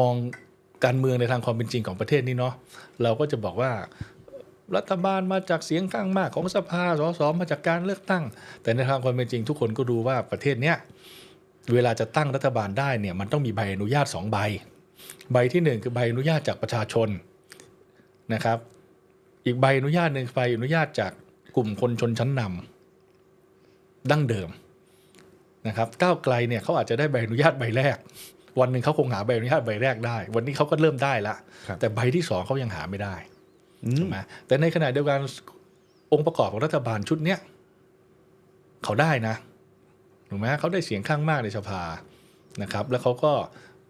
มองการเมืองในทางความเป็นจริงของประเทศนี้เนาะเราก็จะบอกว่ารัฐบาลมาจากเสียงข้างมากของสภาสสมาจากการเลือกตั้ง แต่ในทางความเป็นจริงทุกคนก็ดูว่าประเทศเนี้ยเวลาจะตั้งรัฐบาลได้เนี่ยมันต้องมีใบอนุญาตสองใบ ใบที่หนึ่งคือใบอนุญาตจากประชาชนนะครับ อีกใบอนุญาตหนึ่งใบอนุญาตจากกลุ่มคนชนชั้นนำดั้งเดิมนะครับก้าวไกลเนี่ยเขาอาจจะได้ใบอนุญาตใบแรก วันหนึ่งเขาคงหาใบอนุญาตใบแรกได้ วันนี้เขาก็เริ่มได้ละครับแต่ใบที่สองเขายังหาไม่ได้อืมใช่ไหมแต่ในขณะเดียวกันองค์ประกอบของรัฐบาลชุดเนี้ยเขาได้นะถูกไหมเขาได้เสียงข้างมากในสภานะครับ แล้วเขาก็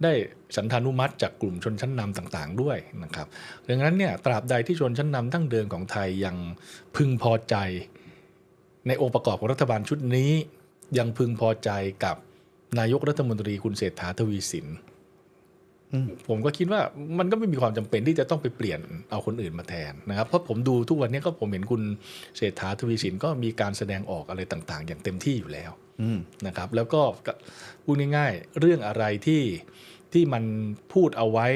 ได้สันธานุมัติจากกลุ่มชนชั้นนำต่างๆ ด้วยนะครับ ดังนั้นเนี่ยตราบใดที่ชนชั้นนำตั้งเดิมของไทยยังพึงพอใจ ในองค์ประกอบของรัฐบาลชุดนี้ ยังพึงพอใจกับ นายกรัฐมนตรีคุณเศรษฐาทวีสินอืมผมก็คิดว่ามันก็ไม่มีความจำเป็นที่จะต้องไปเปลี่ยนเอาคนอื่นมาแทนนะครับ เพราะผมดูทุกวันนี้ก็ผมเห็นคุณเศรษฐาทวีสินก็มีการแสดงออกอะไรต่าง ๆ อย่างเต็มที่อยู่แล้วอืมนะครับ แล้วก็พูดง่ายๆ เรื่องอะไรที่ที่มันพูดเอาไว้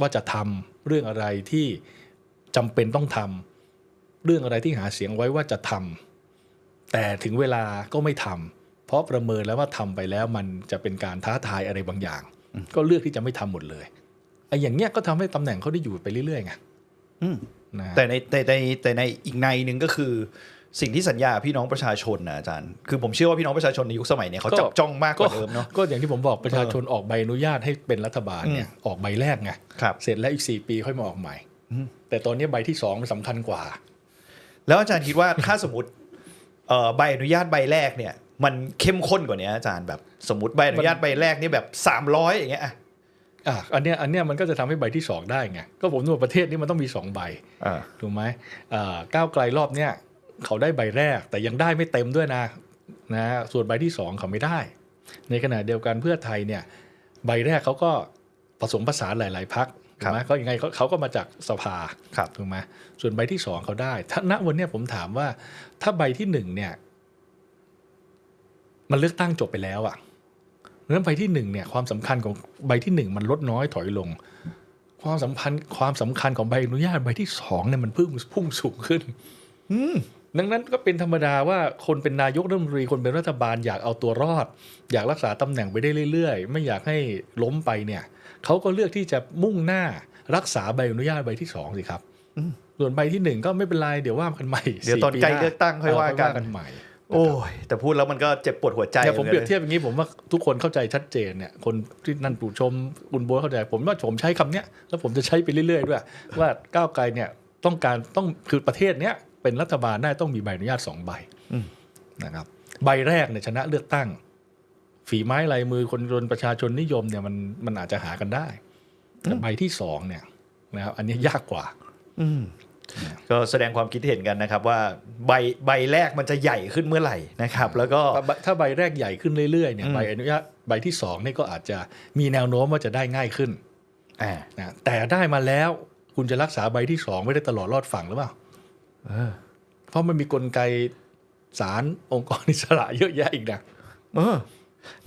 ว่าจะทำเรื่องอะไรที่จำเป็นต้องทำเรื่องอะไรที่หาเสียงไว้ว่าจะทำแต่ถึงเวลาก็ไม่ทำ เพราะประเมินแล้วว่าทำไปแล้วมันจะเป็นการท้าทายอะไรบางอย่าง ก็เลือกที่จะไม่ทำหมดเลยไอ้อย่างเงี้ยก็ทำให้ตำแหน่งเขาได้อยู่ไปเรื่อยๆไงอืมนะฮะแต่ในแต่ในแต่ในอีกในหนึ่งก็คือสิ่งที่สัญญาพี่น้องประชาชนนะอาจารย์ คือผมเชื่อว่าพี่น้องประชาชนในยุคสมัยเนี้ยเขาจับจ้องมากกว่าเดิมเนาะ ก็อย่างที่ผมบอกประชาชนออกใบอนุญาตให้เป็นรัฐบาลเนี่ยออกใบแรกไงครับเสร็จแล้วอีก 4 ปีค่อยมาออกใหม่อืมแต่ตอนนี้ใบที่สองมันสำคัญกว่า แล้วอาจารย์คิดว่าถ้าสมมติเอ่อใบอนุญาตใบแรกเนี่ย มันเข้มข้นกว่านี้อาจารย์แบบสมมติใบอนุญาตใบแรกนี่แบบ 300 อย่างเงี้ยอะอะอันเนี้ยอันเนี้ยมันก็จะทำให้ใบที่สองได้ไงก็ผมนึกว่าประเทศนี้มันต้องมีสองใบอ่าถูกไหมอ่าก้าวไกลรอบเนี้ยเขาได้ใบแรกแต่ยังได้ไม่เต็มด้วยนะนะส่วนใบที่สองเขาไม่ได้ ในขณะเดียวกันเพื่อไทยเนี่ยใบแรกเขาก็ผสมผสานหลาย ๆพักถูกไหมก็ยังไงเขาเขาก็มาจากสภาครับถูกไหมส่วนใบที่สองเขาได้ถ้าณวันเนี้ยผมถามว่าถ้าใบที่หนึ่งเนี่ย มันเลือกตั้งจบไปแล้วอะ่ะเพราะฉะนั้นใบที่หนึ่งเนี่ยความสำคัญของใบที่หนึ่งมันลดน้อยถอยลง ความสำคัญความสำคัญของใบอนุญาตใบที่สองเนี่ยมันพุ่งพุ่งสูงขึ้น อืมดังนั้นก็เป็นธรรมดาว่าคนเป็นนายกรัฐมนตรีคนเป็นรัฐบาลอยากเอาตัวรอด อยากรักษาตำแหน่งไปได้เรื่อยๆ ไม่อยากให้ล้มไปเนี่ยเขาก็เลือกที่จะมุ่งหน้ารักษาใบอนุญาตใบที่สองสิครับอืมส่วนใบที่หนึ่งก็ไม่เป็นไรเดี๋ยวว่ากันใหม่เดี๋ยวตอนสี่ปีใกล้หาเลือกตั้งค่อยว่ากันใหม่ โอ้ยแต่พูดแล้วมันก็เจ็บปวดหัวใจเนี่ยผมหเปมืรีอยนบกันเทียบอย่างนี้ผมว่าทุกคนเข้าใจชัดเจนเนี่ยคนที่นั่นผู้ชมคุณโบ๊ทเข้าใจ ผมว่าผมใช้คำเนี้ยแล้วผมจะใช้ไปเรื่อย ๆ ด้วย ว่าก้าวไกลเนี่ยต้องการต้องคือประเทศเนี้ยเป็นรัฐบาลได้ต้องมีใบอนุญาตสองใบอืมนะครับ ใบแรกเนี่ยชนะเลือกตั้ง ฝีไม้ลายมือคนจนประชาชนนิยมเนี่ยมันมันอาจจะหากันได้แต่ใบที่สองเนี่ยนะครับ อันนี้ยากกว่า อืม ก็แสดงความคิดเห็นกันนะครับว่าใบใบแรกมันจะใหญ่ขึ้นเมื่อไหร่นะครับ แล้วก็ถ้าใบถ้าใบแรกใหญ่ขึ้นเรื่อยๆเนี่ยอืมใบอนุญาตใบที่สองนี่ก็อาจจะมีแนวโน้มว่าจะได้ง่ายขึ้นอ่านะแต่ได้มาแล้วคุณจะรักษาใบที่สองไม่ได้ตลอดรอดฝั่งหรือเปล่าเออเพราะมันมีกลไกสารองค์กรอิสระเยอะแยะอีกนะเออ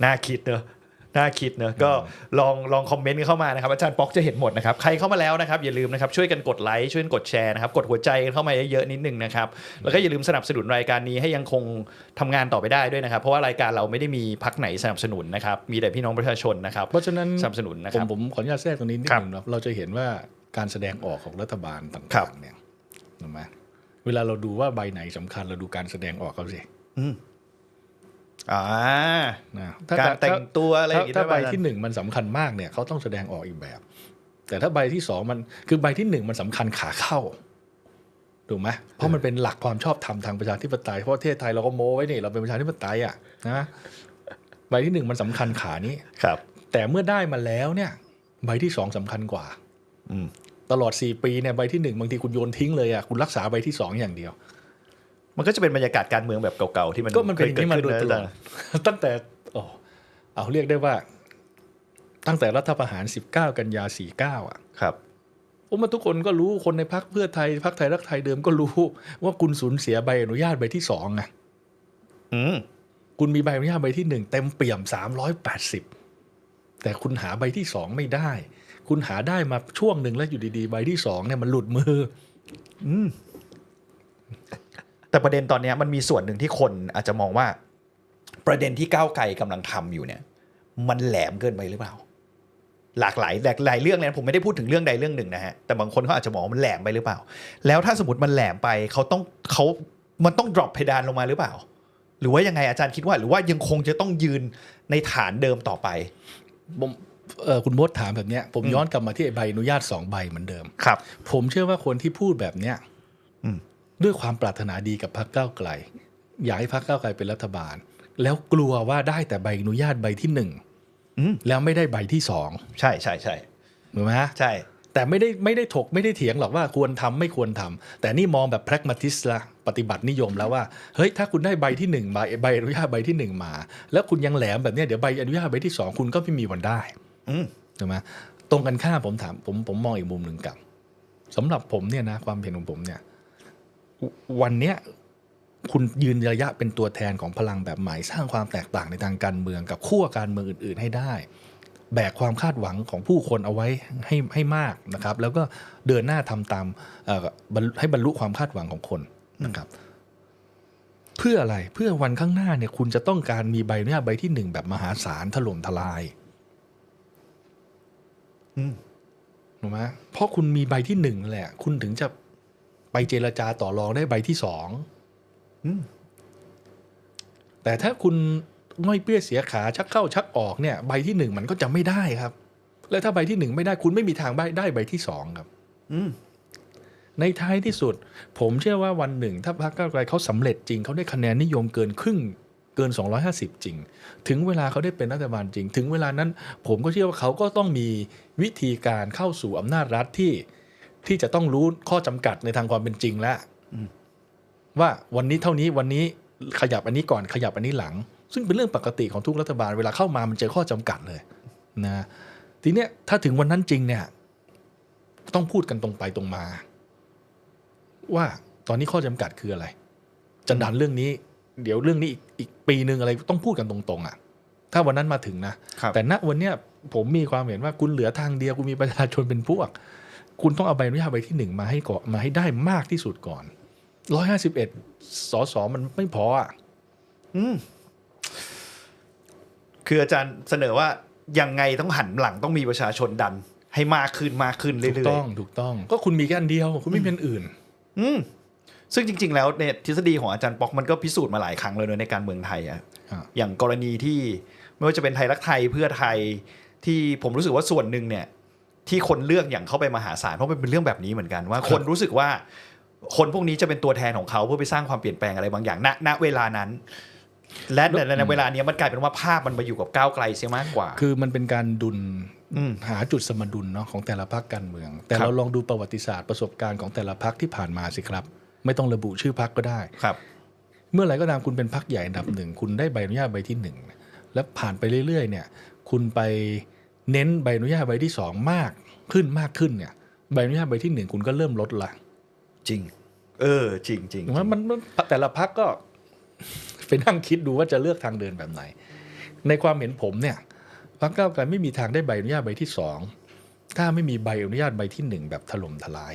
น่าคิดเนอะ น่าคิดเนอะก็ลองลองคอมเมนต์กันเข้ามานะครับอาจารย์ป๊อกจะเห็นหมดนะครับใครเข้ามาแล้วนะครับอย่าลืมนะครับช่วยกันกดไลค์ช่วยกันกดแชร์นะครับกดหัวใจกันเข้ามาเยอะๆนิดนึงนะครับแล้วก็อย่าลืมสนับสนุนรายการนี้ให้ยังคงทำงานต่อไปได้ด้วยนะครับ เพราะว่ารายการเราไม่ได้มีพักไหนสนับสนุนนะครับมีแต่พี่น้องประชาชนนะครับเพราะฉะนั้นสนับสนุนนะผคมรับผมขออนุญาตแทรกตรงนี้นิดครับนึงนะเราจะเห็นว่าการแสดงออกของรัฐบาลตครั่าบงๆเนี่ยถูกไหมเวลาเราดูว่าใบไหนสำคัญเราดูการแสดงออกเขาสิ อืมอ่านะการแต่งตัวอะไรอย่างถ้างี้ถ้าด้วยใบป่ะที่หนึ่งมันสำคัญมากเนี่ยเขาต้องแสดงออกอีกแบบ แต่ถ้าใบที่สองมันคือใบที่หนึ่งมันสำคัญขาเข้าถูกไหมเพราะมันเป็นหลักความชอบธรรมทางประชาธิปไตยเพราะประเทศไทยเราก็โม้ไว้นี่เราเป็นประชาธิปไตยอะนะใบที่หนึ่งมันสำคัญขานี้ครับ แต่เมื่อได้มาแล้วเนี่ย ใบที่สองสำคัญกว่า อืมตลอดสี่ปีเนี่ยใบที่หนึ่งบางทีคุณโยนทิ้งเลยอะคุณรักษาใบที่สองอย่างเดียว มันก็จะเป็นบรรยากาศการเมืองแบบเก่าๆที่มันก็มันเป็นอย่างนี้มาโดยตลอดเคเกิขึ้นนะตั้งแต่โอ้เอาเรียกได้ว่า ตั้งแต่รัฐประหาร 19 กันยา 49 อะ ครับผมว่าทุกคนก็รู้คนในพักเพื่อไทยพักไทยรักไทยเดิมก็รู้ ว่าคุณสูญเสียใบอนุญาตใบที่สองไงอืมคุณมีใบอนุญาตใบที่หนึ่งเต็มเปี่ยม 380 แต่คุณหาใบที่สองไม่ได้ คุณหาได้มาช่วงหนึ่งแล้วอยู่ดีๆ ใบที่สองเนี่ยมันหลุดมือ แต่ประเด็นตอนเนี้ยมันมีส่วนหนึ่งที่คนอาจจะมองว่า ประเด็นที่ก้าวไกลกำลังทำอยู่เนี่ย มันแหลมเกินไปหรือเปล่า หลากหลายหลากหลายเรื่องเลยนะผมไม่ได้พูดถึงเรื่องใดเรื่องหนึ่งนะฮะแต่บางคนเขาอาจจะมองว่ามันแหลมไปหรือเปล่า แล้วถ้าสมมติมันแหลมไปเขาต้องเขามันต้อง drop เพดานลงมาหรือเปล่า หรือว่ายังไงอาจารย์คิดว่า หรือว่ายังคงจะต้องยืนในฐานเดิมต่อไปผมเออคุณมดถามแบบเนี้ยผมย้อนกลับมาที่ไอ้ใบอนุญาตสองใบเหมือนเดิมครับ ผมเชื่อว่าคนที่พูดแบบเนี้ยอืม ด้วยความปรารถนาดีกับพรรคก้าวไกล อยากให้พรรคก้าวไกลเป็นรัฐบาล แล้วกลัวว่าได้แต่ใบอนุญาตใบที่หนึ่งอืมแล้วไม่ได้ใบที่สองใช่ใช่ใช่ถูกไหมฮะใช่ แต่ไม่ได้ไม่ได้ถกไม่ได้เถียงหรอกว่าควรทำไม่ควรทำแต่นี่มองแบบ pragmatist ละปฏิบัตินิยมแล้วว่าเฮ้ยถ้าคุณได้ใบที่หนึ่งมาใบอนุญาตใบที่หนึ่งมา แล้วคุณยังแหลมแบบเนี้ยเดี๋ยวใบอนุญาตใบที่สองคุณก็ไม่มีวันได้อืมถูกไหมตรงกันข้ามผมถามผมผมมองอีกมุมหนึ่งกับสำหรับผมเนี่ยนะความเห็นของผมเนี่ย ววันเนี้ยคุณยืนระยะเป็นตัวแทนของพลังแบบใหม่สร้างความแตกต่างในทางการเมืองกับขั้วการเมืองอื่น ๆ ให้ได้ แบกความคาดหวังของผู้คนเอาไว้ให้ให้มากนะครับ แล้วก็เดินหน้าทำตามเอ่อบรรลุให้บรรลุความคาดหวังของคนนะครับ เพื่ออะไรเพื่อวันข้างหน้าเนี่ย คุณจะต้องการมีใบอนุญาตใบที่หนึ่งแบบมหาศาลถล่มทลายอืมถูกไหมเพราะคุณมีใบที่หนึ่งนั่นแหละ คุณถึงจะ ไปเจรจาต่อรองได้ใบที่สองอืมแต่ถ้าคุณง่อยเปี้ยเสียขาชักเข้าชักออกเนี่ยใบที่หนึ่งมันก็จะไม่ได้ครับ แล้วถ้าใบที่หนึ่งไม่ได้คุณไม่มีทางได้ได้ใบที่สองครับอืมในท้ายที่สุด ผมเชื่อว่าวันหนึ่ง ถ้าพรรคก้าวไกลเขาสำเร็จจริงเขาได้คะแนนนิยมเกินครึ่งเกิน 250 จริง ถึงเวลาเขาได้เป็นรัฐบาลจริง ถึงเวลานั้น ผมก็เชื่อว่าเขาก็ต้องมีวิธีการเข้าสู่อำนาจรัฐที่ ที่จะต้องรู้ข้อจำกัดในทางความเป็นจริงแล้วว่าวันนี้เท่านี้วันนี้ขยับอันนี้ก่อนขยับอันนี้หลัง ซึ่งเป็นเรื่องปกติของทุกรัฐบาลเวลาเข้ามามันเจอข้อจำกัดเลยนะทีเนี้ยถ้าถึงวันนั้นจริงเนี่ย ต้องพูดกันตรงไปตรงมา ว่าตอนนี้ข้อจำกัดคืออะไรจะดันเรื่องนี้ เดี๋ยวเรื่องนี้อีกอีกปีหนึ่งอะไรต้องพูดกันตรงๆอะ ถ้าวันนั้นมาถึงนะครับแต่ณวันเนี้ยผมมีความเห็นว่าคุณเหลือทางเดียวคุณมีประชาชนเป็นพวก คุณต้องเอาใบอนุญาตใบที่หนึ่งมาให้ก่อนมาให้ได้มากที่สุดก่อนร้อยห้าสิบเอ็ดสสมันไม่พออะอืมคืออาจารย์เสนอว่ายังไงต้องหันหลังต้องมีประชาชนดัน ให้มากขึ้นมากขึ้นเรื่ถูกอยต้องถูกต้อง ก็คุณมีแค่อันเดียว คุณไม่มีอันอื่นๆอืมซึ่งจริง ๆ แล้วเนี่ยทฤษฎีของอาจารย์ป๊อกมันก็พิสูจน์มาหลายครั้งเลยเนอะในการเมืองไทยอะอ่าอย่างกรณีที่ไม่ว่าจะเป็นไทยรักไทยเพื่อไทยที่ผมรู้สึกว่าส่วนหนึ่งเนี่ย ที่คนเลือกอย่างเข้าไปมหาศาลเพราะมันเป็นเรื่องแบบนี้เหมือนกันว่า คนรู้สึกว่าคนพวกนี้จะเป็นตัวแทนของเขาเพื่อไปสร้างความเปลี่ยนแปลงอะไรบางอย่างณณเวลานั้น และในในเวลาเนี้ยมันกลายเป็นว่าภาพมันมาอยู่กับก้าวไกลเสียมากกว่า คือมันเป็นการดุลอืมหาจุดสมดุลเนาะของแต่ละพรรคการเมือง แต่ครับเราลองดูประวัติศาสตร์ประสบการณ์ของแต่ละพรรคที่ผ่านมาสิครับ ไม่ต้องระบุชื่อพรรคก็ได้ครับ เมื่อไหร่ก็ตามคุณเป็นพรรคใหญ่อันดับหนึ่งคุณได้ใบอนุญาตใบที่หนึ่งแล้วผ่านไปเรื่อยๆ เนี่ย คุณไป เน้นใบอนุญาตใบที่สองมากขึ้นมากขึ้นเนี่ยใบอนุญาตใบที่หนึ่งคุณก็เริ่มลดละจริง เออ จริงจริงถูกไหมมันมันแต่ละพรรคก็ไปนั่งคิดดูว่าจะเลือกทางเดินแบบไหน ในความเห็นผมเนี่ยพรรคก้าวไกลไม่มีทางได้ใบอนุญาตใบที่สองถ้าไม่มีใบอนุญาตใบที่หนึ่งแบบถล่มทลาย